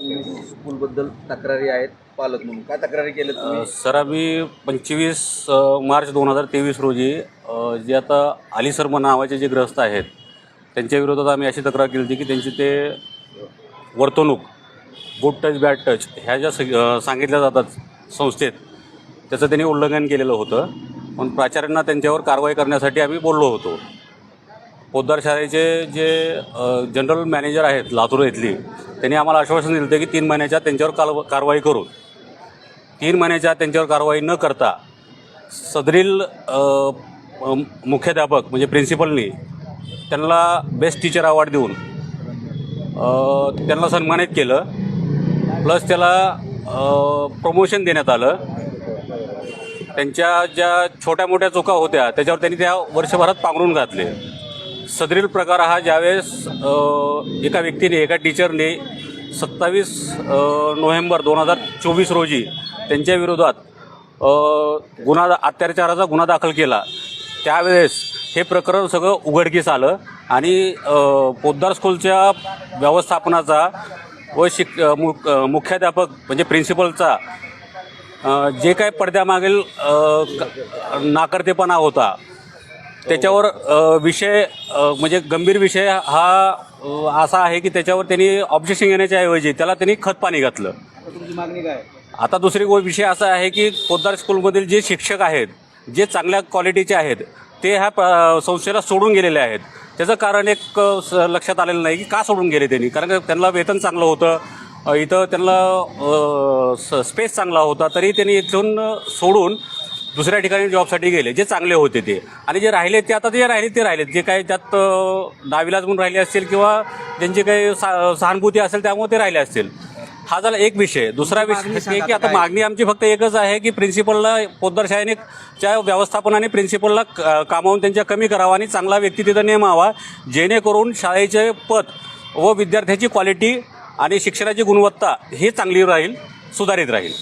स्कूलबद्दल तक्रारी आहेत पालक म्हणून. काय तक्रारी केल्या तुम्ही? सर आम्ही पंचवीस मार्च दोन हजार तेवीस रोजी अ, जे आता अली शर्मा नावाचे जे ग्रस्त आहेत त्यांच्या विरोधात आम्ही अशी तक्रार केली होती की त्यांची ते वर्तणूक गुड टच बॅड टच ह्या ज्या सग- अ, सांगितल्या जातात संस्थेत त्याचं त्यांनी उल्लंघन केलेलं होतं. पण प्राचार्यांना त्यांच्यावर कारवाई करण्यासाठी आम्ही बोललो होतो. पोद्दार शाळेचे जे जनरल मॅनेजर आहेत लातूर येथली त्यांनी आम्हाला आश्वासन दिलं होतं की तीन महिन्याच्या त्यांच्यावर काल कारवाई करू तीन महिन्याच्या त्यांच्यावर कारवाई न करता सदरील मुख्याध्यापक म्हणजे प्रिन्सिपलनी त्यांना बेस्ट टीचर अवॉर्ड देऊन त्यांना सन्मानित केलं. प्लस त्याला प्रमोशन देण्यात आलं. त्यांच्या ज्या छोट्या मोठ्या चुका होत्या त्याच्यावर त्यांनी त्या वर्षभरात पांघरून घातले. सदरील प्रकार हा ज्यावेळेस एका व्यक्तीने एका टीचरने सत्तावीस नोव्हेंबर दोन हजार चोवीस रोजी त्यांच्या विरोधात गुन्हा अत्याचाराचा गुन्हा दाखल केला. त्यावेळेस हे प्रकरण सगळं उघडकीस आलं आणि पोद्दार स्कूलच्या व्यवस्थापनाचा व शिक मु मुख्याध्यापक म्हणजे प्रिन्सिपलचा जे काय पडद्यामागील नाकर्तेपणा होता त्याच्यावर विषय म्हणजे गंभीर विषय हा असा आहे की त्याच्यावर त्यांनी ऑब्जेक्शन घेण्याच्या ऐवजी त्याला त्यांनी खतपाणी घातलं. आता तुमची मागणी काय? आता दुसरी विषय असा आहे की पोद्दार स्कूलमधील जे शिक्षक आहेत जे चांगल्या क्वालिटीचे आहेत ते ह्या संस्थेला सोडून गेलेले आहेत. त्याचं कारण एक लक्षात आलेलं नाही की का सोडून गेले त्यांनी? कारण त्यांना वेतन चांगलं होतं इथं त्यांना स्पेस चांगला होता तरी त्यांनी इथून सोडून दुसऱ्या ठिकाणी जॉबसाठी गेले जे चांगले होते ते. आणि जे राहिले ते आता जे राहिले ते राहिले जे काही त्यात नाविलाज म्हणून राहिले असतील किंवा ज्यांची काही सा सहानुभूती असेल त्यामुळे ते राहिले असतील. हा झाला एक विषय. दुसरा विषय हे की आता? मागणी आमची फक्त एकच आहे की प्रिन्सिपलला पोद्दार शाळेने च्या व्यवस्थापनाने प्रिन्सिपलला कामावून त्यांच्या कमी करावा आणि चांगला व्यक्ती तिथं नेमावा. जेणेकरून शाळेचे पद व विद्यार्थ्याची क्वालिटी आणि शिक्षणाची गुणवत्ता ही चांगली राहील सुधारित राहील.